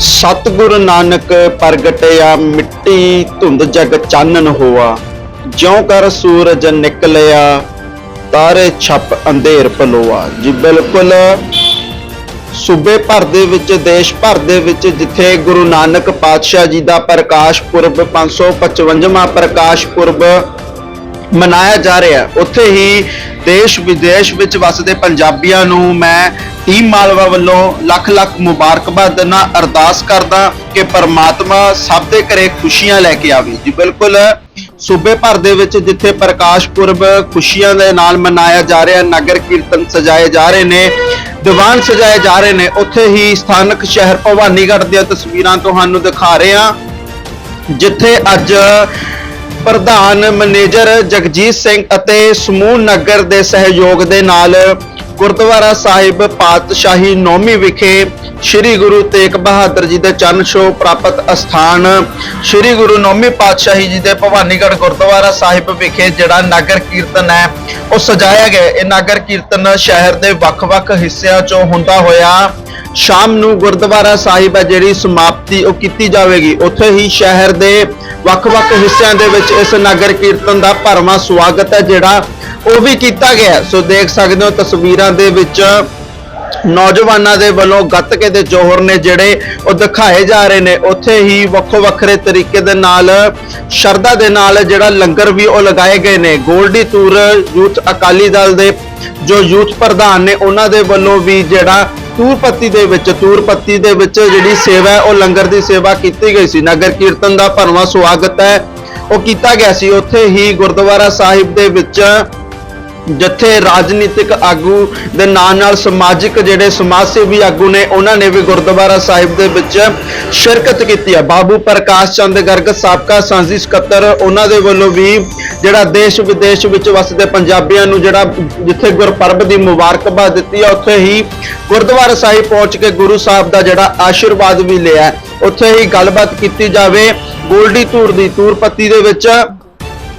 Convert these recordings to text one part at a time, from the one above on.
ਸਤਿਗੁਰ ਨਾਨਕ ਪ੍ਰਗਟਿਆ, ਮਿੱਟੀ ਧੁੰਦ ਜਗ ਚਾਨਣ ਹੋਆ। ਜਿਉ ਕਰ ਸੂਰਜ ਨਿਕਲਿਆ, ਤਾਰੇ ਛੱਪ ਅੰਧੇਰ ਪਲੋਆ। ਜੀ ਬਿਲਕੁਲ ਸੂਬੇ ਭਰ ਦੇ ਵਿੱਚ, ਦੇਸ਼ ਭਰ ਦੇ ਵਿੱਚ ਜਿੱਥੇ ਗੁਰੂ ਨਾਨਕ ਪਾਤਸ਼ਾਹ ਜੀ ਦਾ ਪ੍ਰਕਾਸ਼ ਪੁਰਬ 555ਵਾਂ ਪ੍ਰਕਾਸ਼ ਪੁਰਬ ਮਨਾਇਆ ਜਾ ਰਿਹਾ, ਉੱਥੇ ਹੀ ਦੇਸ਼ ਵਿਦੇਸ਼ ਵਿੱਚ ਵਸਦੇ ਪੰਜਾਬੀਆਂ ਨੂੰ ਮੈਂ ਟੀਮ ਮਾਲਵਾ ਵੱਲੋਂ ਲੱਖ ਲੱਖ ਮੁਬਾਰਕਬਾਦ ਦਿੰਦਾ ਅਰਦਾਸ ਕਰਦਾ ਕਿ ਪਰਮਾਤਮਾ ਸਭ ਦੇ ਘਰੇ ਖੁਸ਼ੀਆਂ ਲੈ ਕੇ ਆਵੇ। ਜੀ ਬਿਲਕੁਲ, ਸੂਬੇ ਭਰ ਦੇ ਵਿੱਚ ਜਿੱਥੇ ਪ੍ਰਕਾਸ਼ ਪੁਰਬ ਖੁਸ਼ੀਆਂ ਦੇ ਨਾਲ ਮਨਾਇਆ ਜਾ ਰਿਹਾ, ਨਗਰ ਕੀਰਤਨ ਸਜਾਏ ਜਾ ਰਹੇ ਨੇ, ਦੀਵਾਨ ਸਜਾਏ ਜਾ ਰਹੇ ਨੇ, ਉੱਥੇ ਹੀ ਸਥਾਨਕ ਸ਼ਹਿਰ ਭਵਾਨੀਗੜ੍ਹ ਦੀਆਂ ਤਸਵੀਰਾਂ ਤੁਹਾਨੂੰ ਦਿਖਾ ਰਹੇ। ਹਾਂ ਜਿੱਥੇ ਅੱਜ ਪ੍ਰਧਾਨ ਮੈਨੇਜਰ ਜਗਜੀਤ ਸਿੰਘ ਅਤੇ ਸਮੂਹ ਨਗਰ ਦੇ ਸਹਿਯੋਗ ਦੇ ਨਾਲ ਗੁਰਦੁਆਰਾ ਸਾਹਿਬ ਪਾਤਸ਼ਾਹੀ ਨੌਮੀ ਵਿਖੇ ਸ੍ਰੀ ਗੁਰੂ ਤੇਗ ਬਹਾਦਰ ਜੀ ਦੇ ਚਰਨ ਛੋਹ ਪ੍ਰਾਪਤ ਅਸਥਾਨ, ਸ੍ਰੀ ਗੁਰੂ ਨੌਮੀ ਪਾਤਸ਼ਾਹੀ ਜੀ ਦੇ ਭਵਾਨੀਗੜ੍ਹ ਗੁਰਦੁਆਰਾ ਸਾਹਿਬ ਵਿਖੇ ਜਿਹੜਾ ਨਗਰ ਕੀਰਤਨ ਹੈ, ਉਹ ਸਜਾਇਆ ਗਿਆ। ਇਹ ਨਗਰ ਕੀਰਤਨ ਸ਼ਹਿਰ ਦੇ ਵੱਖ-ਵੱਖ ਹਿੱਸਿਆਂ ਚੋਂ ਹੁੰਦਾ ਹੋਇਆ। ਸ਼ਾਮ ਨੂੰ ਗੁਰਦੁਆਰਾ ਸਾਹਿਬ ਹੈ ਜਿਹੜੀ ਸਮਾਪਤੀ ਉਹ ਕੀਤੀ ਜਾਵੇਗੀ। ਉੱਥੇ ਹੀ ਸ਼ਹਿਰ ਦੇ ਵੱਖ-ਵੱਖ ਹਿੱਸਿਆਂ ਦੇ ਵਿੱਚ ਇਸ ਨਗਰ ਕੀਰਤਨ ਦਾ ਭਰਵਾਂ ਸਵਾਗਤ ਹੈ ਜਿਹੜਾ ਉਹ ਵੀ ਕੀਤਾ ਗਿਆ। ਸੋ ਦੇਖ ਸਕਦੇ ਹੋ ਤਸਵੀਰਾਂ ਦੇ ਵਿੱਚ ਨੌਜਵਾਨਾਂ ਦੇ ਵੱਲੋਂ ਗੱਤਕੇ ਦੇ ਜੋਹਰ ਨੇ ਜਿਹੜੇ ਉਹ ਦਿਖਾਏ ਜਾ ਰਹੇ ਨੇ। ਉੱਥੇ ਹੀ ਵੱਖੋ ਵੱਖਰੇ ਤਰੀਕੇ ਦੇ ਨਾਲ, ਸ਼ਰਧਾ ਦੇ ਨਾਲ ਜਿਹੜਾ ਲੰਗਰ ਵੀ ਉਹ ਲਗਾਏ ਗਏ ਨੇ। ਗੋਲਡੀ ਤੂਰ ਯੂਥ ਅਕਾਲੀ ਦਲ ਦੇ ਜੋ ਯੂਥ ਪ੍ਰਧਾਨ ਨੇ, ਉਹਨਾਂ ਦੇ ਵੱਲੋਂ ਵੀ ਜਿਹੜਾ ਤੂਰਪੱਤੀ ਦੇ ਵਿੱਚ, ਤੂਰਪੱਤੀ ਦੇ ਵਿੱਚ ਜਿਹੜੀ ਸੇਵਾ ਉਹ ਲੰਗਰ ਦੀ ਸੇਵਾ ਕੀਤੀ ਗਈ ਸੀ। ਨਗਰ ਕੀਰਤਨ ਦਾ ਭਰਵਾਂ ਸਵਾਗਤ ਹੈ। ਉਹ ਕੀਤਾ ਗਿਆ ਸੀ। ਉੱਥੇ ਹੀ ਗੁਰਦੁਆਰਾ ਸਾਹਿਬ ਦੇ ਵਿੱਚ ਜਿੱਥੇ ਰਾਜਨੀਤਿਕ ਆਗੂ ਦੇ ਨਾਲ ਨਾਲ ਸਮਾਜਿਕ ਜਿਹੜੇ ਸਮਾਜ ਸੇਵੀ ਆਗੂ ਨੇ, ਉਹਨਾਂ ਨੇ ਵੀ ਗੁਰਦੁਆਰਾ ਸਾਹਿਬ ਦੇ ਵਿੱਚ ਸ਼ਿਰਕਤ ਕੀਤੀ ਹੈ। ਬਾਬੂ ਪ੍ਰਕਾਸ਼ ਚੰਦ ਗਰਗ, ਸਾਬਕਾ ਸਾਂਝੀ ਸਕੱਤਰ, ਉਹਨਾਂ ਦੇ ਵੱਲੋਂ ਵੀ ਜਿਹੜਾ ਦੇਸ਼ ਵਿਦੇਸ਼ ਵਿੱਚ ਵਸਦੇ ਪੰਜਾਬੀਆਂ ਨੂੰ ਜਿਹੜਾ ਜਿੱਥੇ ਗੁਰਪਰਬ ਦੀ ਮੁਬਾਰਕਬਾਦ ਦਿੱਤੀ ਹੈ, ਉੱਥੇ ਹੀ ਗੁਰਦੁਆਰਾ ਸਾਹਿਬ ਪਹੁੰਚ ਕੇ ਗੁਰੂ ਸਾਹਿਬ ਦਾ ਜਿਹੜਾ ਆਸ਼ੀਰਵਾਦ ਵੀ ਲਿਆ ਉੱਥੇ ਹੀ ਗੱਲਬਾਤ ਕੀਤੀ ਜਾਵੇ ਗੋਲਡੀ ਧੂਰ ਦੀ, ਤੂਰਪੱਤੀ ਦੇ ਵਿੱਚ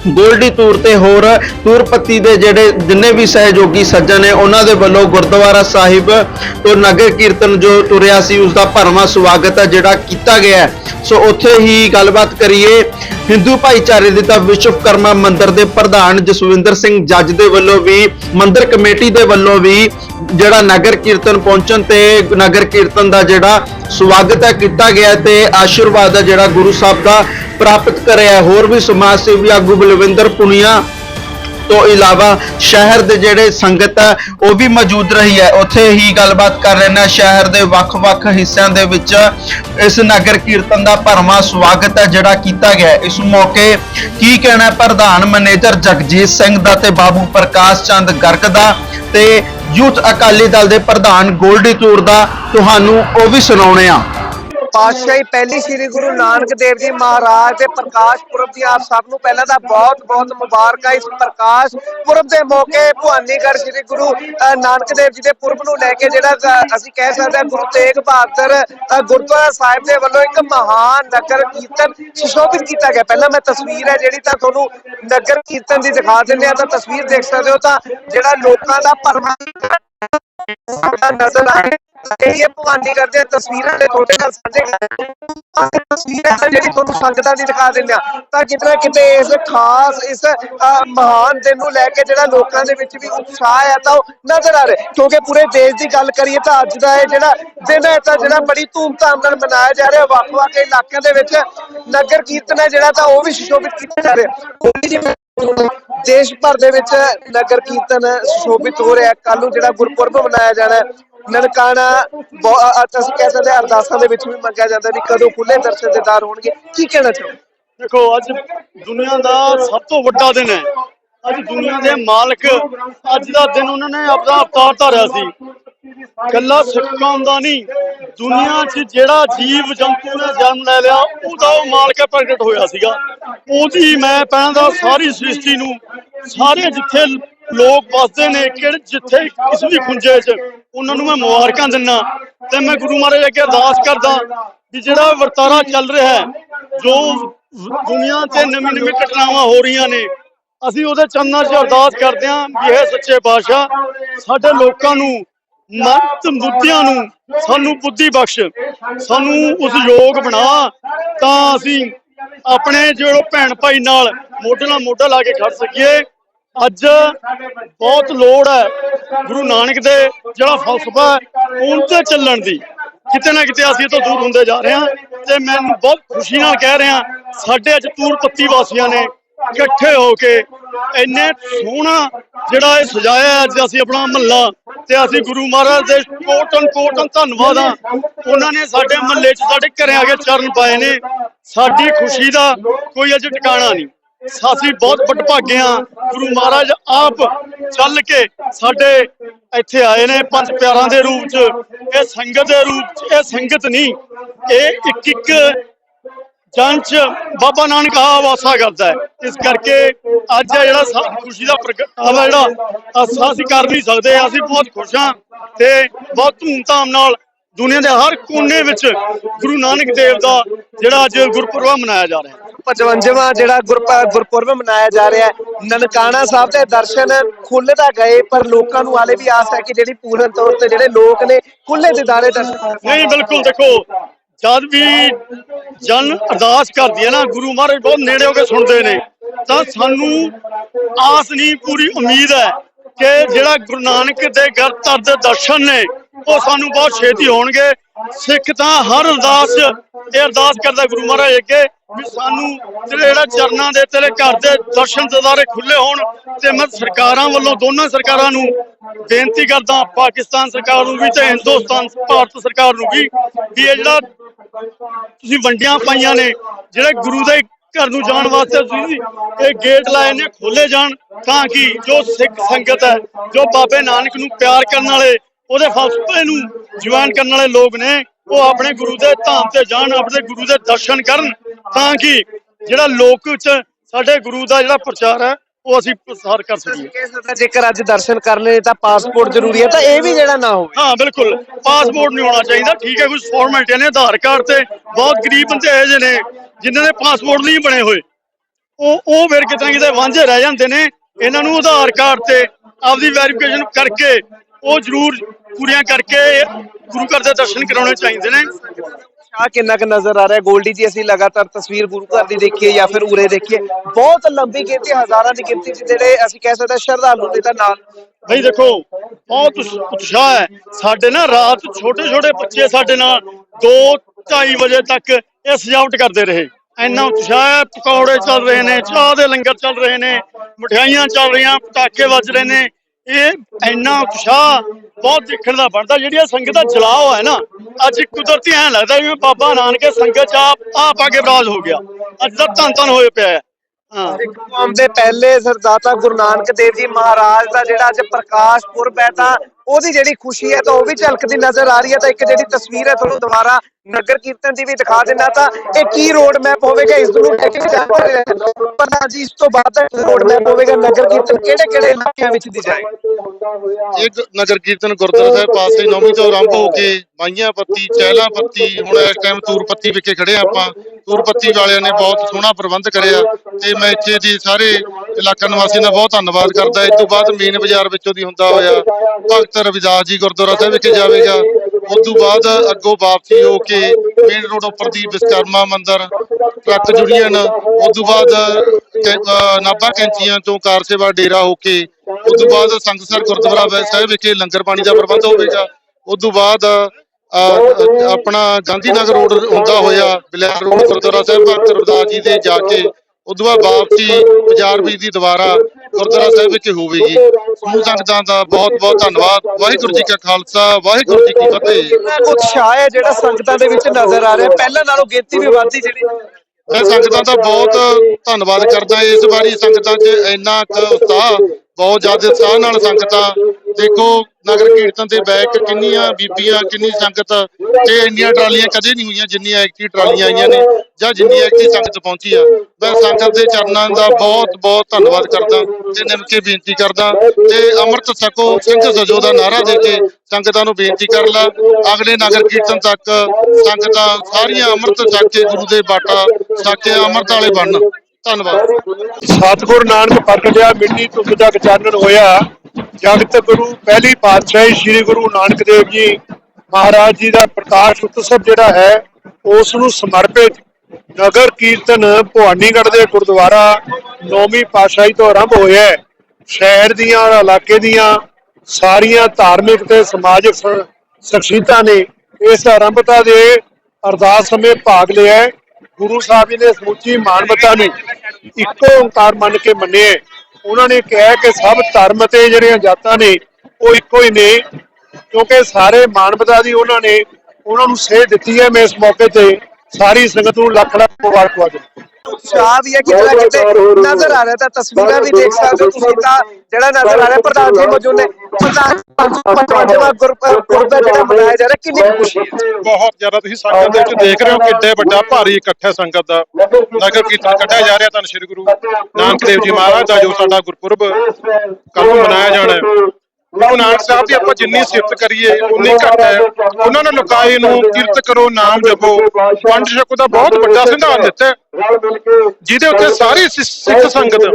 ਗੋਲਡੀ ਤੂਰ ਤੇ ਹੋਰ ਤੂਰਪੱਤੀ ਦੇ ਜਿਹੜੇ ਜਿੰਨੇ ਵੀ ਸਹਿਯੋਗੀ ਸੱਜਣ ਨੇ, ਉਹਨਾਂ ਦੇ ਵੱਲੋਂ ਗੁਰਦੁਆਰਾ ਸਾਹਿਬ ਤੋਂ ਨਗਰ ਕੀਰਤਨ ਜੋ ਤੁਰਿਆ ਸੀ ਉਸ ਦਾ ਭਰਵਾਂ ਸਵਾਗਤ ਹੈ, ਜਿਹੜਾ ਕੀਤਾ ਗਿਆ ਸੋ ਉੱਥੇ ਹੀ ਗੱਲਬਾਤ ਕਰੀਏ, ਹਿੰਦੂ ਭਾਈਚਾਰੇ ਦੇ ਤਾਂ ਵਿਸ਼ਵਕਰਮਾ ਮੰਦਿਰ ਦੇ ਪ੍ਰਧਾਨ ਜਸਵਿੰਦਰ ਸਿੰਘ ਜੱਜ ਦੇ ਵੱਲੋਂ ਵੀ, ਮੰਦਿਰ ਕਮੇਟੀ ਦੇ ਵੱਲੋਂ ਵੀ ਜਿਹੜਾ ਨਗਰ ਕੀਰਤਨ ਪਹੁੰਚਣ ਤੇ ਨਗਰ ਕੀਰਤਨ ਦਾ ਜਿਹੜਾ ਸਵਾਗਤ ਹੈ, ਕੀਤਾ ਗਿਆ ਤੇ ਆਸ਼ੀਰਵਾਦ ਹੈ ਜਿਹੜਾ ਗੁਰੂ ਸਾਹਿਬ ਦਾ। ਪ੍ਰਾਪਤ ਕਰਿਆ। ਹੋਰ ਵੀ ਸਮਾਜ ਸੇਵੀ ਆਗੂ ਬਲਵਿੰਦਰ ਪੁਨੀਆ ਤੋਂ ਇਲਾਵਾ ਸ਼ਹਿਰ ਦੇ ਜਿਹੜੇ ਸੰਗਤ ਹੈ ਉਹ ਵੀ ਮੌਜੂਦ ਰਹੀ ਹੈ। ਉੱਥੇ ਹੀ ਗੱਲਬਾਤ ਕਰ ਰਹੇ ਨੇ ਸ਼ਹਿਰ ਦੇ ਵੱਖ-ਵੱਖ ਹਿੱਸਿਆਂ ਦੇ ਵਿੱਚ। ਇਸ ਨਗਰ ਕੀਰਤਨ ਦਾ ਭਰਵਾਂ ਸਵਾਗਤ ਹੈ, ਜਿਹੜਾ ਕੀਤਾ ਗਿਆ ਇਸ ਮੌਕੇ ਕੀ ਕਹਿਣਾ ਪ੍ਰਧਾਨ ਮੈਨੇਜਰ ਜਗਜੀਤ ਸਿੰਘ ਦਾ ਤੇ ਬਾਬੂ ਪ੍ਰਕਾਸ਼ ਚੰਦ ਗਰਗ ਦਾ ਤੇ ਯੂਥ ਅਕਾਲੀ ਦਲ ਦੇ ਪ੍ਰਧਾਨ ਗੋਲਡੀ ਤੂਰ ਦਾ। ਤੁਹਾਨੂੰ ਉਹ ਵੀ ਸੁਣਾਉਣੇ ਆ ਪਾਤਸ਼ਾਹੀ, ਪਹਿਲੀ ਸ੍ਰੀ ਗੁਰੂ ਨਾਨਕ ਦੇਵ ਜੀ ਮਹਾਰਾਜ ਦੇ ਪ੍ਰਕਾਸ਼ ਪੁਰਬ ਦੀ ਆਪ ਸਭ ਨੂੰ ਪਹਿਲਾਂ ਤਾਂ ਬਹੁਤ ਬਹੁਤ ਮੁਬਾਰਕਾਂ ਇਸ ਪ੍ਰਕਾਸ਼ ਪੁਰਬ ਦੇ ਮੌਕੇ ਭਵਾਨੀਗੜ੍ਹ ਸ੍ਰੀ ਗੁਰੂ ਨਾਨਕ ਦੇਵ ਜੀ ਦੇ ਪੁਰਬ ਨੂੰ ਲੈ ਕੇ ਜਿਹੜਾ ਅਸੀਂ ਕਹਿ ਸਕਦੇ ਹਾਂ ਗੁਰੂ ਤੇਗ ਬਹਾਦਰ ਗੁਰਦੁਆਰਾ ਸਾਹਿਬ ਦੇ ਵੱਲੋਂ ਇੱਕ ਮਹਾਨ ਨਗਰ ਕੀਰਤਨ ਸੁਸ਼ੋਭਿਤ ਕੀਤਾ ਗਿਆ। ਪਹਿਲਾਂ ਮੈਂ ਤਸਵੀਰ ਹੈ ਜਿਹੜੀ ਤਾਂ ਤੁਹਾਨੂੰ ਨਗਰ ਕੀਰਤਨ ਦੀ ਦਿਖਾ ਦਿੰਦੇ ਆ ਤਾਂ ਤਸਵੀਰ ਦੇਖ ਸਕਦੇ ਹੋ ਤਾਂ ਜਿਹੜਾ ਲੋਕਾਂ ਦਾ ਭਰਵਾਂ ਨਜ਼ਰ ਆ ਇਹ ਭਵਾਨੀ ਕਰਦੇ ਤਸਵੀਰਾਂ ਦੇ ਤੁਹਾਡੇ ਨਾਲ ਸਾਂਝੇ ਕਰਦੇ ਤਸਵੀਰਾਂ ਜਿਹੜੀ ਤੁਹਾਨੂੰ ਸੰਗਤਾਂ ਦੀ ਦਿਖਾ ਦਿੰਦੇ ਆ। ਤਾਂ ਕਿਤੇ ਕਿਤੇ ਇਸ ਖਾਸ, ਇਸ ਮਹਾਨ ਦਿਨ ਨੂੰ ਲੈ ਕੇ ਜਿਹੜਾ ਲੋਕਾਂ ਦੇ ਵਿੱਚ ਵੀ ਉਤਸ਼ਾਹ ਹੈ, ਤਾਂ ਉਹ ਨਜ਼ਰ ਆ ਰਿਹਾ। ਕਿਉਂਕਿ ਪੂਰੇ ਦੇਸ਼ ਦੀ ਗੱਲ ਕਰੀਏ ਤਾਂ ਅੱਜ ਦਾ ਇਹ ਜਿਹੜਾ ਦਿਨ ਹੈ, ਤਾਂ ਜਿਹੜਾ ਬੜੀ ਧੂਮਧਾਮ ਨਾਲ ਮਨਾਇਆ ਜਾ ਰਿਹਾ। ਵੱਖ-ਵੱਖ ਇਲਾਕਿਆਂ ਦੇ ਵਿੱਚ ਨਗਰ ਕੀਰਤਨ ਹੈ ਜਿਹੜਾ, ਤਾਂ ਉਹ ਵੀ ਸੁਸ਼ੋਭਿਤ ਕੀਤਾ ਜਾ ਰਿਹਾ। ਉਹ ਵੀ ਜਿਵੇਂ ਦੇਸ਼ ਭਰ ਦੇ ਵਿੱਚ ਨਗਰ ਕੀਰਤਨ ਸੁਸ਼ੋਭਿਤ ਹੋ ਰਿਹਾ ਕੱਲ ਨੂੰ ਜਿਹੜਾ ਗੁਰਪੁਰਬ ਮਨਾਇਆ ਜਾਣਾ ਨਨਕਾਣਾ ਅਸੀਂ ਕਹਿ ਸਕਦੇ ਅਰਦਾਸਾਂ ਦੇ ਵਿੱਚ ਵੀ ਮੰਗਿਆ ਜਾਂਦਾ ਵੀ ਕਦੋਂ ਖੁੱਲੇ ਦਰਸ਼ਨ ਦੇ ਦੇਦਾਰ ਹੋਣਗੇ। ਕੀ ਕਹਿਣਾ ਚਾਹੋ ਦੇਖੋ, ਅੱਜ ਦੁਨੀਆ ਦਾ ਸਭ ਤੋਂ ਵੱਡਾ ਦਿਨ ਹੈ। ਅੱਜ ਦੁਨੀਆ ਦੇ ਮਾਲਕ, ਅੱਜ ਦਾ ਦਿਨ ਉਹਨਾਂ ਨੇ ਆਪਣਾ ਅਵਤਾਰ ਧਾਰਿਆ ਸੀ। ਕੱਲਾ ਸਿੱਖਾਂ ਹੁੰਦਾ ਨਹੀਂ। ਦੁਨੀਆ 'ਚ ਜਿਹੜਾ ਜੀਵ ਜੰਤੂ ਨੇ ਜਨਮ ਲੈ ਲਿਆ, ਉਹਦਾ ਉਹ ਮਾਲਕ ਪ੍ਰਗਟ ਹੋਇਆ ਸੀਗਾ। ਉਹਦੀ ਮੈਂ ਕਹਿੰਦਾ ਸਾਰੀ ਸ੍ਰਿਸ਼ਟੀ ਨੂੰ, ਸਾਰੇ ਜਿੱਥੇ ਲੋਕ ਵਸਦੇ ਨੇ, ਕਿਹੜੇ ਜਿੱਥੇ ਕਿਸੇ ਵੀ ਖੁੰਝੇ 'ਚ, ਉਹਨਾਂ ਨੂੰ ਮੈਂ ਮੁਬਾਰਕਾਂ ਦਿੰਦਾ ਤੇ ਮੈਂ ਗੁਰੂ ਮਹਾਰਾਜ ਅੱਗੇ ਅਰਦਾਸ ਕਰਦਾ ਵੀ ਜਿਹੜਾ ਵਰਤਾਰਾ ਚੱਲ ਰਿਹਾ ਹੈ, ਜੋ ਦੁਨੀਆ ਤੇ ਨਵੀਂ ਨਵੀਂ ਘਟਨਾਵਾਂ ਹੋ ਰਹੀਆਂ ਨੇ, ਅਸੀਂ ਉਹਦੇ ਚਰਨਾਂ 'ਚ ਅਰਦਾਸ ਕਰਦੇ ਹਾਂ ਵੀ ਇਹ ਸੱਚੇ ਪਾਤਸ਼ਾਹ ਸਾਡੇ ਲੋਕਾਂ ਨੂੰ ਮੰਤ ਮੁੱਦਿਆਂ ਨੂੰ। ਸਾਨੂੰ ਬੁੱਧੀ ਬਖਸ਼। ਸਾਨੂੰ ਉਸ ਯੋਗ ਬਣਾ। ਤਾਂ ਅਸੀਂ ਆਪਣੇ ਜਿਹੜੇ ਭੈਣ ਭਾਈ ਨਾਲ ਮੋਢੇ ਨਾਲ ਮੋਢਾ ਲਾ ਕੇ ਖੜ ਸਕੀਏ। ਅੱਜ ਬਹੁਤ ਲੋੜ ਹੈ ਗੁਰੂ ਨਾਨਕ ਦੇ ਜਿਹੜਾ ਫਲਸਫਾ ਹੈ ਤੇ ਚੱਲਣ ਦੀ। ਕਿਤੇ ਨਾ ਕਿਤੇ ਅਸੀਂ ਇਹ ਤੋਂ ਦੂਰ ਹੁੰਦੇ ਜਾ ਰਹੇ ਹਾਂ ਤੇ ਮੈਨੂੰ ਬਹੁਤ ਖੁਸ਼ੀ ਨਾਲ ਕਹਿ ਰਿਹਾ ਸਾਡੇ ਅੱਜ ਤੂਰ ਪੱਤੀ ਵਾਸੀਆਂ ਨੇ ਇਕੱਠੇ ਹੋ ਕੇ ਇੰਨੇ ਸੋਹਣਾ ਜਿਹੜਾ ਇਹ ਸਜਾਇਆ ਅੱਜ ਅਸੀਂ ਆਪਣਾ ਮਹੱਲਾ ਤੇ ਅਸੀਂ ਗੁਰੂ ਮਹਾਰਾਜ ਦੇ ਕੋਟਨ ਕੋਟਨ ਧੰਨਵਾਦ ਆ ਉਹਨਾਂ ਨੇ ਸਾਡੇ ਮਹੱਲੇ 'ਚ ਸਾਡੇ ਘਰੇ ਆ ਕੇ ਚਰਨ ਪਾਏ ਨੇ। ਸਾਡੀ ਖੁਸ਼ੀ ਦਾ ਕੋਈ ਅੱਜ ਟਿਕਾਣਾ ਨਹੀਂ। ਅਸੀਂ ਬਹੁਤ ਵਡਭਾਗੇ ਹਾਂ। ਗੁਰੂ ਮਹਾਰਾਜ ਆਪ ਚੱਲ ਕੇ ਸਾਡੇ ਇੱਥੇ ਆਏ ਨੇ ਪੰਜ ਪਿਆਰਾਂ ਦੇ ਰੂਪ 'ਚ। ਇਹ ਸੰਗਤ ਦੇ ਰੂਪ 'ਚ, ਇਹ ਸੰਗਤ ਨਹੀਂ। ਇਹ ਇੱਕ ਇੱਕ ਜਾਂਚ ਬਾਬਾ ਨਾਨਕ ਆ ਵਾਸਾ ਕਰਦਾ ਹੈ। ਇਸ ਕਰਕੇ ਅੱਜ ਇਹ ਜਿਹੜਾ ਖੁਸ਼ੀ ਦਾ ਪ੍ਰਗਟਾਵਾ ਜਿਹੜਾ ਅਸਾਂ ਕਰ ਨਹੀਂ ਸਕਦੇ। ਅਸੀਂ ਬਹੁਤ ਖੁਸ਼ ਹਾਂ ਤੇ ਬਹੁਤ ਧੂਮਧਾਮ ਨਾਲ ਦੁਨੀਆ ਦੇ ਹਰ ਕੋਨੇ ਵਿੱਚ ਗੁਰੂ ਨਾਨਕ ਦੇਵ ਦਾ ਜਿਹੜਾ ਅੱਜ ਗੁਰਪੁਰਬ ਮਨਾਇਆ ਜਾ ਰਿਹਾ ਹੈ। 55ਵਾਂ ਜਿਹੜਾ ਗੁਰਪ- ਗੁਰਪੁਰਬ ਮਨਾਇਆ ਜਾ ਰਿਹਾ ਹੈ। ਨਨਕਾਣਾ ਸਾਹਿਬ ਦੇ ਦਰਸ਼ਨ ਖੁੱਲ੍ਹ ਤਾਂ ਗਏ ਪਰ ਲੋਕਾਂ ਨੂੰ ਹਾਲੇ ਵੀ ਆਸ ਹੈ ਕਿ ਜਿਹੜੀ ਪੂਰਨ ਤੌਰ ਤੇ ਜਿਹੜੇ ਲੋਕ ਨੇ ਖੁੱਲੇ ਦਿਦਾਰੇ ਦਰਸ਼ਨ। ਨਹੀਂ ਬਿਲਕੁਲ ਦੇਖੋ ਜਦ ਵੀ ਜਨ ਅਰਦਾਸ ਕਰਦੀ ਹੈ ਨਾ, ਗੁਰੂ ਮਹਾਰਾਜ ਬਹੁਤ ਨੇੜੇ ਹੋ ਕੇ ਸੁਣਦੇ ਨੇ, ਤਾਂ ਸਾਨੂੰ ਆਸ ਨਹੀਂ, ਪੂਰੀ ਉਮੀਦ ਹੈ। ਕਿ ਜਿਹੜਾ ਗੁਰੂ ਨਾਨਕ ਦੇ ਘਰ ਧਰ ਦੇ ਦਰਸ਼ਨ ਨੇ, ਉਹ ਸਾਨੂੰ ਬਹੁਤ ਛੇਤੀ ਹੋਣਗੇ। ਸਿੱਖ ਤਾਂ ਹਰ ਅਰਦਾਸ, ਇਹ ਅਰਦਾਸ ਕਰਦਾ ਗੁਰੂ ਮਹਾਰਾਜ ਅੱਗੇ ਵੀ ਸਾਨੂੰ ਤੇਰੇ ਜਿਹੜਾ ਚਰਨਾਂ ਦੇ, ਤੇਰੇ ਘਰ ਦੇ ਦਰਸ਼ਨ ਦਿਦਾਰੇ ਖੁੱਲੇ ਹੋਣ ਤੇ ਮੈਂ ਸਰਕਾਰਾਂ ਵੱਲੋਂ, ਦੋਨਾਂ ਸਰਕਾਰਾਂ ਨੂੰ ਬੇਨਤੀ ਕਰਦਾ ਪਾਕਿਸਤਾਨ ਸਰਕਾਰ ਨੂੰ ਵੀ ਤੇ ਹਿੰਦੁਸਤਾਨ, ਭਾਰਤ ਸਰਕਾਰ ਨੂੰ ਵੀ ਵੀ ਇਹ ਜਿਹੜਾ ਤੁਸੀਂ ਵੰਡੀਆਂ ਪਾਈਆਂ ਨੇ, ਜਿਹੜੇ ਗੁਰੂ ਦੇ ਘਰ ਨੂੰ ਜਾਣ ਵਾਸਤੇ ਤੁਸੀਂ ਇਹ ਗੇਟ ਲਾਏ ਨੇ ਖੋਲੇ ਜਾਣ ਤਾਂ ਕਿ ਜੋ ਸਿੱਖ ਸੰਗਤ ਹੈ, ਜੋ ਬਾਬੇ ਨਾਨਕ ਨੂੰ ਪਿਆਰ ਕਰਨ ਵਾਲੇ, ਉਹਦੇ ਫਲਸਫੇ ਨੂੰ ਜਵਾਨ ਕਰਨ ਵਾਲੇ ਲੋਕ ਨੇ, ਉਹ ਆਪਣੇ ਗੁਰੂ ਦੇ ਧਾਮ ਤੇ ਜਾਣ, ਆਪਣੇ ਗੁਰੂ ਦੇ ਦਰਸ਼ਨ ਕਰਨ ਤਾਂ ਕਿ ਜਿਹੜਾ ਲੋਕ ਵਿੱਚ ਸਾਡੇ ਗੁਰੂ ਦਾ ਜਿਹੜਾ ਪ੍ਰਚਾਰ ਹੈ ਉਹ ਅਸੀਂ ਪ੍ਰਸਾਰ ਕਰ ਸਕੀਏ। ਜੇਕਰ ਅੱਜ ਦਰਸ਼ਨ ਕਰਨੇ ਤਾਂ ਪਾਸਪੋਰਟ ਜ਼ਰੂਰੀ ਹੈ ਤਾਂ ਇਹ ਵੀ ਜਿਹੜਾ ਨਾ ਹੋਵੇ। ਹਾਂ ਬਿਲਕੁਲ। ਪਾਸਪੋਰਟ ਨਹੀਂ ਹੋਣਾ ਚਾਹੀਦਾ। ਠੀਕ ਹੈ ਕੁਝ ਫਾਰਮੈਲਿਟੀ ਨੇ। ਆਧਾਰ ਕਾਰਡ ਤੇ ਬਹੁਤ ਗਰੀਬ ਬੰਦੇ ਇਹੋ ਜਿਹੇ ਨੇ ਜਿਨ੍ਹਾਂ ਦੇ ਪਾਸਪੋਰਟ ਨਹੀਂ ਬਣੇ ਹੋਏ। ਉਹ ਉਹ ਫਿਰ ਕਿਤੇ ਨਾ ਕਿਤੇ ਵਾਂਝੇ ਰਹਿ ਜਾਂਦੇ ਨੇ। ਇਹਨਾਂ ਨੂੰ ਆਧਾਰ ਕਾਰਡ ਤੇ ਆਪਦੀ ਵੈਰੀਫਿਕੇਸ਼ਨ ਕਰਕੇ ਉਹ ਜ਼ਰੂਰ ਪੂਰੀਆਂ ਕਰਕੇ ਗੁਰੂ ਘਰ ਦੇ ਦਰਸ਼ਨ ਕਰਾਉਣੇ ਚਾਹੀਦੇ ਨੇ। ਆ ਕਿੰਨਾ ਕੁ ਨਜ਼ਰ ਆ ਰਿਹਾ ਗੋਲਡੀ ਜੀ, ਅਸੀਂ ਲਗਾਤਾਰ ਤਸਵੀਰ ਗੁਰੂ ਘਰ ਦੀ ਦੇਖੀਏ ਜਾਂ ਫਿਰ ਉਰੇ ਦੇਖੀਏ। ਬਹੁਤ ਲੰਬੀ ਗਿਣਤੀ, ਹਜ਼ਾਰਾਂ ਦੀ ਗਿਣਤੀ ਚ ਜਿਹੜੇ ਅਸੀਂ ਕਹਿ ਸਕਦੇ ਹਾਂ ਸ਼ਰਧਾਲੂ ਨੇ ਤਾਂ ਨਾਲ ਬਈ ਦੇਖੋ, ਬਹੁਤ ਉਤਸ਼ਾਹ ਹੈ। ਸਾਡੇ ਨਾ ਰਾਤ ਛੋਟੇ ਛੋਟੇ ਬੱਚੇ ਸਾਡੇ ਨਾਲ 2 2:30 ਵਜੇ ਤੱਕ ਇਹ ਸਜਾਵਟ ਕਰਦੇ ਰਹੇ। ਇੰਨਾ ਉਤਸ਼ਾਹ ਹੈ, ਪਕੌੜੇ ਚੱਲ ਰਹੇ ਨੇ, ਚਾਹ ਦੇ ਲੰਗਰ ਚੱਲ ਰਹੇ ਨੇ, ਮਠਿਆਈਆਂ ਚੱਲ ਰਹੀਆਂ, ਪਟਾਕੇ ਵੱਜ ਰਹੇ ਨੇ। ਇਹ ਇੰਨਾ ਉਤਸ਼ਾਹ ਬਹੁਤ ਦੇਖਣ ਦਾ ਬਣਦਾ ਜਿਹੜੀ ਇਹ ਸੰਗਤ ਦਾ ਜਲਾਓ ਹੈ ਨਾ, ਅੱਜ ਕੁਦਰਤੀ ਐਂ ਲੱਗਦਾ ਵੀ ਬਾਬਾ ਨਾਨਕ ਸੰਗਤ ਚ ਆਪ ਆਪ ਆ ਕੇ ਬਰਾਜ ਹੋ ਗਿਆ। ਅੱਜ ਦਾ ਧੰਨ ਧੰਨ ਹੋਏ ਪਿਆ ਹੈ। ਹਾਂ। ਕੌਮ ਦੇ ਪਹਿਲੇ ਸਰਦਾਤਾ ਗੁਰੂ ਨਾਨਕ ਦੇਵ ਜੀ ਮਹਾਰਾਜ ਦਾ ਜਿਹੜਾ ਅੱਜ ਪ੍ਰਕਾਸ਼ ਪੁਰਬ ਹੈ ਤਾਂ ਉਹਦੀ ਜਿਹੜੀ ਖੁਸ਼ੀ ਹੈ ਤਾਂ ਉਹ ਵੀ ਝਲਕਦੀ ਨਜ਼ਰ ਆ ਰਹੀ ਹੈ ਤਾਂ ਇੱਕ ਜਿਹੜੀ ਤਸਵੀਰ ਹੈ ਤੁਹਾਨੂੰ ਦੁਬਾਰਾ ਨਗਰ ਕੀਰਤਨ ਦੀ ਵੀ ਦਿਖਾ ਦਿੰਦਾ ਤਾਂ ਇਹ ਕੀ ਰੋਡ ਮੈਪ ਹੋਵੇਗਾ, ਇਸ ਨੂੰ ਲੈ ਕੇ ਜਾਣਕਾਰੀ ਲੈ ਜੀ, ਇਸ ਤੋਂ ਬਾਅਦ ਰੋਡ ਮੈਪ ਹੋਵੇਗਾ ਨਗਰ ਕੀਰਤਨ ਕਿਹੜੇ ਕਿਹੜੇ ਇਲਾਕਿਆਂ ਵਿੱਚ ਦੀ ਜਾਏਗਾ ਇਹ ਨਗਰ ਕੀਰਤਨ ਗੁਰਦੁਆਰਾ ਸਾਹਿਬ ਪਾਸੇ ਨੌਵੀਂ ਤੋਂ ਆਰੰਭ ਹੋ ਕੇ ਮਾਈਆਂ ਪੱਤੀ, ਚਹਿਲਾ ਪੱਤੀ, ਹੁਣ ਇਸ ਟਾਈਮ ਤੂਰ ਪੱਤੀ ਵਿਖੇ ਖੜੇ ਹਾਂ ਆਪਾਂ। ਤੂਰ ਪੱਤੀ ਵਾਲਿਆਂ ਨੇ ਬਹੁਤ ਸੋਹਣਾ ਪ੍ਰਬੰਧ ਕਰਿਆ ਤੇ ਮੈਂ ਇੱਥੇ ਦੀ ਸਾਰੇ ਇਲਾਕਾ ਨਿਵਾਸੀਆਂ ਦਾ ਬਹੁਤ ਧੰਨਵਾਦ ਕਰਦਾ। ਇਸ ਤੋਂ ਬਾਅਦ ਮੇਨ ਬਾਜ਼ਾਰ ਵਿੱਚੋਂ ਦੀ ਹੁੰਦਾ ਹੋਇਆ ਭਗਤ ਰਵਿਦਾਸ ਜੀ ਗੁਰਦੁਆਰਾ ਸਾਹਿਬ ਵਿਖੇ ਜਾਵੇਗਾ। ਉਸ ਤੋਂ ਬਾਅਦ ਅੱਗੋਂ ਵਾਪਸੀ ਹੋ ਕੇ ਮੇਨ ਰੋਡ ਉੱਪਰ ਦੀ ਵਿਸ਼ਕਰਮਾ ਮੰਦਿਰ ਟਰੱਕ ਯੂਨੀਅਨ ਉਸ ਤੋਂ ਬਾਅਦ ਨਾਭਾ ਕੈਂਚੀਆਂ ਤੋਂ ਕਾਰ ਸੇਵਾ ਡੇਰਾ ਹੋ ਕੇ ਉਸ ਤੋਂ ਬਾਅਦ ਸੰਗਸਰ ਗੁਰਦੁਆਰਾ ਸਾਹਿਬ ਵਿਖੇ ਲੰਗਰ ਪਾਣੀ ਦਾ ਪ੍ਰਬੰਧ ਹੋਵੇਗਾ। ਉਸ ਤੋਂ ਬਾਅਦ ਅਹ, ਆਪਣਾ ਗਾਂਧੀ ਨਗਰ ਰੋਡ ਹੁੰਦਾ ਹੋਇਆ ਬਲੈਕ ਰੋਡ ਗੁਰਦੁਆਰਾ ਸਾਹਿਬ ਭਗਤ ਰਵਿਦਾਸ ਜੀ ਦੇ ਜਾ ਕੇ ਤੋਂ ਬਾਅਦ ਵਾਪਸੀ ਬਾਜ਼ਾਰ ਵੀ ਦੀ ਦੁਬਾਰਾ ਗੁਰਦੁਆਰਾ ਸਾਹਿਬ ਵਿਖੇ ਹੋਵੇਗੀ। ਸਮੂਹ ਸੰਗਤਾਂ ਦਾ ਬਹੁਤ ਬਹੁਤ ਧੰਨਵਾਦ। ਵਾਹਿਗੁਰੂ ਜੀ ਕਾ ਖਾਲਸਾ ਵਾਹਿਗੁਰੂ ਜੀ ਕੀ ਫਤਿਹ। ਕਿੰਨਾ ਉਤਸ਼ਾਹ ਹੈ ਜਿਹੜਾ ਸੰਗਤਾਂ ਦੇ ਵਿੱਚ ਨਜ਼ਰ ਆ ਰਿਹਾ। ਪਹਿਲਾਂ ਨਾਲੋਂ ਗਿਣਤੀ ਵੀ ਵੱਧਦੀ ਜਿਹੜੀ ਮੈਂ ਸੰਗਤਾਂ ਦਾ ਬਹੁਤ ਧੰਨਵਾਦ ਕਰਦਾ। ਇਸ ਵਾਰੀ ਸੰਗਤਾਂ 'ਚ ਇੰਨਾ ਕੁ ਉਤਸ਼ਾਹ ਬਹੁਤ ਜ਼ਿਆਦਾ ਉਤਸ਼ਾਹ ਨਾਲ ਸੰਗਤਾਂ, ਦੇਖੋ, ਨਗਰ ਕੀਰਤਨ ਦੇ ਬੈਕ ਕਿੰਨੀਆਂ ਬੀਬੀਆਂ, ਕਿੰਨੀ ਸੰਗਤ ਤੇ ਇੰਨੀਆਂ ਟਰਾਲੀਆਂ ਕਦੇ ਨਹੀਂ ਹੋਈਆਂ ਜਿੰਨੀਆਂ ਐਕਟੀ ਟਰਾਲੀਆਂ ਆਈਆਂ ਨੇ ਜਾਂ ਜਿੰਨੀ ਐਕਟੀ ਸੰਗਤ ਪਹੁੰਚੀ ਆ। ਮੈਂ ਸੰਗਤ ਦੇ ਚਰਨਾਂ ਦਾ ਬਹੁਤ ਬਹੁਤ ਧੰਨਵਾਦ ਕਰਦਾ ਤੇ ਨਿਮ ਕੇ ਬੇਨਤੀ ਕਰਦਾ ਤੇ ਅੰਮ੍ਰਿਤ ਸਕੋ ਸਿੰਘ ਸਜੋ ਦਾ ਨਾਰਾ ਦੇ ਕੇ ਸੰਗਤਾਂ ਨੂੰ ਬੇਨਤੀ ਕਰ ਲਾ। ਅਗਲੇ ਨਗਰ ਕੀਰਤਨ ਤੱਕ ਸੰਗਤਾਂ ਸਾਰੀਆਂ ਅੰਮ੍ਰਿਤ ਛਕ ਕੇ ਗੁਰੂ ਦੇ ਬਾਟਾ ਛਕ ਕੇ ਅੰਮ੍ਰਿਤ ਵਾਲੇ ਬਣਨ। ਧੰਨਵਾਦ। ਸਤਿਗੁਰ ਨਾਨਕ ਪ੍ਰਗਟਿਆ ਮਿੱਟੀ ਧੁੱਪ ਦਾ ਚਾਨਣ ਹੋਇਆ। ਜਗਤ ਗੁਰੂ, ਪਹਿਲੀ ਪਾਤਸ਼ਾਹੀ ਸ੍ਰੀ ਗੁਰੂ ਨਾਨਕ ਦੇਵ ਜੀ ਮਹਾਰਾਜ ਜੀ ਦਾ ਪ੍ਰਕਾਸ਼ ਉਤਸਵ ਜਿਹੜਾ ਹੈ, ਉਸ ਨੂੰ ਸਮਰਪਿਤ ਨਗਰ ਕੀਰਤਨ ਭਵਾਨੀਗੜ੍ਹ ਦੇ ਗੁਰਦੁਆਰਾ ਨੌਵੀਂ ਪਾਤਸ਼ਾਹੀ ਤੋਂ ਆਰੰਭ ਹੋਇਆ ਹੈ। ਸ਼ਹਿਰ ਦੀਆਂ ਔਰ ਇਲਾਕੇ ਦੀਆਂ ਸਾਰੀਆਂ ਧਾਰਮਿਕ ਤੇ ਸਮਾਜਿਕ ਸ਼ਖਸੀਅਤਾਂ ਨੇ ਇਸ ਆਰੰਭਤਾ ਦੇ ਅਰਦਾਸ ਸਮੇਂ ਭਾਗ ਲਿਆ ਗੁਰੂ ਸਾਹਿਬ ਜੀ ਨੇ ਸਮੁੱਚੀ ਮਾਨਵਤਾ ਨੂੰ ਇੱਕੋ ਓੰਕਾਰ ਮੰਨ ਕੇ ਮੰਨਿਆ ਉਹਨਾਂ ਨੇ ਕਿਹਾ ਕਿ ਸਭ ਧਰਮ ਤੇ ਜਿਹੜੀਆਂ ਜਾਤਾਂ ਨੇ, ਉਹ ਇੱਕੋ ਹੀ ਨੇ। ਕਿਉਂਕਿ ਸਾਰੇ ਮਾਨਵਤਾ ਦੀ ਉਹਨਾਂ ਨੇ। ਉਹਨਾਂ ਨੂੰ ਸੇਧ ਦਿੱਤੀ ਹੈ। ਮੈਂ ਇਸ ਮੌਕੇ ਤੇ ਸਾਰੀ ਸੰਗਤ ਨੂੰ ਲੱਖ ਲੱਖ ਮੁਬਾਰਕਬਾਦ ਉਤਸ਼ਾਹ ਵੀ ਹੈ ਕਿਤੇ ਨਾ ਕਿਤੇ ਨਜ਼ਰ ਆ ਰਿਹਾ ਤਾਂ ਤਸਵੀਰਾਂ ਵੀ ਦੇਖ ਸਕਦੇ ਹੋ ਤੁਸੀਂ ਤਾਂ ਜਿਹੜਾ ਨਜ਼ਰ ਆ ਰਿਹਾ ਪ੍ਰਧਾਨ ਜੀ ਮੌਜੂਦ ਨੇ। ਪ੍ਰਧਾਨ ਪੰਜਵਾਂ ਗੁਰਪੁਰਬ ਹੈ ਜਿਹੜਾ ਮਨਾਇਆ ਜਾ ਰਿਹਾ ਕਿੰਨੀ ਕੁ ਖੁਸ਼ੀ ਹੈ? ਬਹੁਤ ਜ਼ਿਆਦਾ ਤੁਸੀਂ ਸੰਗਤ ਦੇ ਵਿੱਚ ਦੇਖ ਰਹੇ ਹੋ ਕਿੱਡੇ ਵੱਡਾ ਭਾਰੀ ਇਕੱਠ ਹੈ ਸੰਗਤ ਦਾ ਨਗਰ ਕੀਰਤਨ ਕੱਢਿਆ ਜਾ ਰਿਹਾ ਧੰਨ ਸ਼੍ਰੀ ਗੁਰੂ ਨਾਨਕ ਦੇਵ ਜੀ ਮਹਾਰਾਜ ਦਾ ਜੋ ਸਾਡਾ ਗੁਰਪੁਰਬ ਕੱਲ ਨੂੰ ਮਨਾਇਆ ਜਾਣਾ ਹੈ। ਗੁਰੂ ਨਾਨਕ ਸਾਹਿਬ ਦੀ ਆਪਾਂ ਜਿੰਨੀ ਸਿਫਤ ਕਰੀਏ, ਉਨੀ ਘੱਟ ਹੈ। ਉਹਨਾਂ ਨੇ ਲੁਕਾਏ ਨੂੰ ਕਿਰਤ ਕਰੋ, ਨਾਮ ਜਪੋ। ਪੰਜ ਸ਼ਕੂ ਦਾ ਬਹੁਤ ਵੱਡਾ ਸੰਵਿਧਾਨ ਦਿੱਤਾ ਜਿਹਦੇ ਉੱਤੇ ਸਾਰੀ ਸਿੱਖ ਸੰਗਤ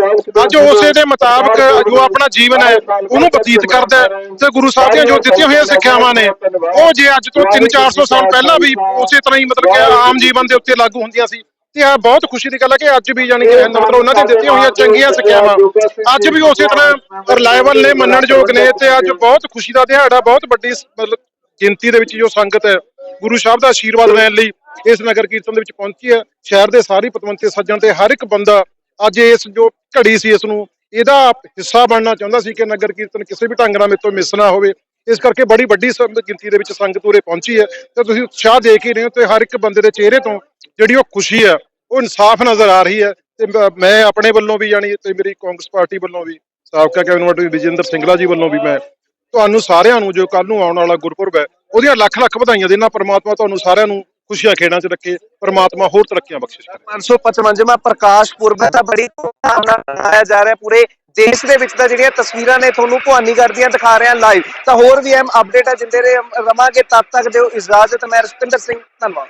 ਅੱਜ ਉਸੇ ਦੇ ਮੁਤਾਬਕ ਜੋ ਆਪਣਾ ਜੀਵਨ ਹੈ, ਉਹਨੂੰ ਬਤੀਤ ਕਰਦਾ ਤੇ ਗੁਰੂ ਸਾਹਿਬ ਦੀਆਂ ਜੋ ਦਿੱਤੀਆਂ ਹੋਈਆਂ ਸਿੱਖਿਆਵਾਂ ਨੇ, ਉਹ ਜੇ ਅੱਜ ਤੋਂ 3-400 ਸਾਲ ਪਹਿਲਾਂ ਵੀ ਉਸੇ ਤਰ੍ਹਾਂ ਹੀ ਮਤਲਬ ਕਿ ਆਮ ਜੀਵਨ ਦੇ ਉੱਤੇ ਲਾਗੂ ਹੁੰਦੀਆਂ ਸੀ ਤੇ ਇਹ ਬਹੁਤ ਖੁਸ਼ੀ ਦੀ ਗੱਲ ਹੈ ਕਿ ਅੱਜ ਵੀ ਜਾਣੀ ਕਿ ਮਤਲਬ ਉਹਨਾਂ ਦੀਆਂ ਦਿੱਤੀਆਂ ਹੋਈਆਂ ਚੰਗੀਆਂ ਸਿੱਖਿਆਵਾਂ। ਅੱਜ ਵੀ ਉਸੇ ਤਰ੍ਹਾਂ ਰਿਲਾਇਬਲ ਨੇ ਮੰਨਣਯੋਗ ਨੇ ਤੇ ਅੱਜ ਬਹੁਤ ਖੁਸ਼ੀ ਦਾ ਦਿਹਾੜਾ ਬਹੁਤ ਵੱਡੀ ਮਤਲਬ ਗਿਣਤੀ ਦੇ ਵਿੱਚ ਜੋ ਸੰਗਤ ਹੈ ਗੁਰੂ ਸਾਹਿਬ ਦਾ ਆਸ਼ੀਰਵਾਦ ਲੈਣ ਲਈ ਇਸ ਨਗਰ ਕੀਰਤਨ ਦੇ ਵਿੱਚ ਪਹੁੰਚੀ ਹੈ। ਸ਼ਹਿਰ ਦੇ ਸਾਰੇ ਪਤਵੰਤੇ ਸੱਜਣ ਤੇ ਹਰ ਇੱਕ ਬੰਦਾ ਅੱਜ ਇਸ ਜੋ ਘੜੀ ਸੀ ਇਸ ਨੂੰ ਇਹਦਾ ਹਿੱਸਾ ਬਣਨਾ ਚਾਹੁੰਦਾ ਸੀ ਕਿ ਨਗਰ ਕੀਰਤਨ ਕਿਸੇ ਵੀ ਢੰਗ ਨਾਲ ਮੇਰੇ ਤੋਂ ਮਿਸ ਨਾ ਹੋਵੇ। ਇਸ ਕਰਕੇ ਬੜੀ ਵੱਡੀ ਗਿਣਤੀ ਦੇ ਵਿੱਚ ਸੰਗਤ ਉਰੇ ਪਹੁੰਚੀ ਹੈ। ਤੇ ਤੁਸੀਂ ਉਤਸ਼ਾਹ ਦੇਖ ਹੀ ਰਹੇ ਹੋ ਤੇ ਹਰ ਇੱਕ ਬੰਦੇ ਦੇ ਚਿਹਰੇ ਤੋਂ ਜਿਹੜੀ ਉਹ ਖੁਸ਼ੀ ਹੈ ਉਹ ਇਨਸਾਫ ਨਜ਼ਰ ਆ ਰਹੀ ਹੈ ਤੇ ਮੈਂ ਆਪਣੇ ਵੱਲੋਂ ਵੀ ਜਾਣੀ ਤੇ ਮੇਰੀ ਕਾਂਗਰਸ ਪਾਰਟੀ ਵੱਲੋਂ ਵੀ ਸਾਬਕਾ ਕੈਬਨਿਟ ਵਿਜੇਂਦਰ ਸਿੰਗਲਾ ਜੀ ਵੱਲੋਂ ਵੀ ਮੈਂ ਤੁਹਾਨੂੰ ਸਾਰਿਆਂ ਨੂੰ ਜੋ ਕੱਲ ਨੂੰ ਆਉਣ ਵਾਲਾ ਗੁਰਪੁਰਬ ਹੈ, ਉਹਦੀਆਂ ਲੱਖ ਲੱਖ ਵਧਾਈਆਂ ਦੇਣਾ ਪ੍ਰਮਾਤਮਾ ਤੁਹਾਨੂੰ ਸਾਰਿਆਂ ਨੂੰ ਖੁਸ਼ੀਆਂ ਖੇੜਾਂ 'ਚ ਰੱਖੇ, ਪ੍ਰਮਾਤਮਾ ਹੋਰ ਤਰੱਕੀਆਂ ਬਖਸ਼ਿਸ਼ ਕਰੇ। 555ਵਾਂ ਪ੍ਰਕਾਸ਼ ਪੁਰਬ ਹੈ ਤਾਂ ਬੜੀ ਧੂਮਧਾਮ ਨਾਲ ਮਨਾਇਆ ਜਾ ਰਿਹਾ ਪੂਰੇ ਦੇਸ਼ ਦੇ ਵਿੱਚ ਤਾਂ ਜਿਹੜੀਆਂ ਤਸਵੀਰਾਂ ਨੇ ਤੁਹਾਨੂੰ ਭਵਾਨੀਗੜ੍ਹ ਦੀਆਂ ਦਿਖਾ ਰਿਹਾ ਲਾਈਵ ਤਾਂ ਹੋਰ ਵੀ ਅਹਿਮ ਅਪਡੇਟ ਹੈ ਜਿੰਦੇ ਰਵਾਂਗੇ ਤਦ ਤੱਕ ਦਿਓ ਇਜਾਜ਼ਤ ਮੈਂ ਰਸਪਿੰਦਰ ਸਿੰਘ ਧੰਨਵਾਦ।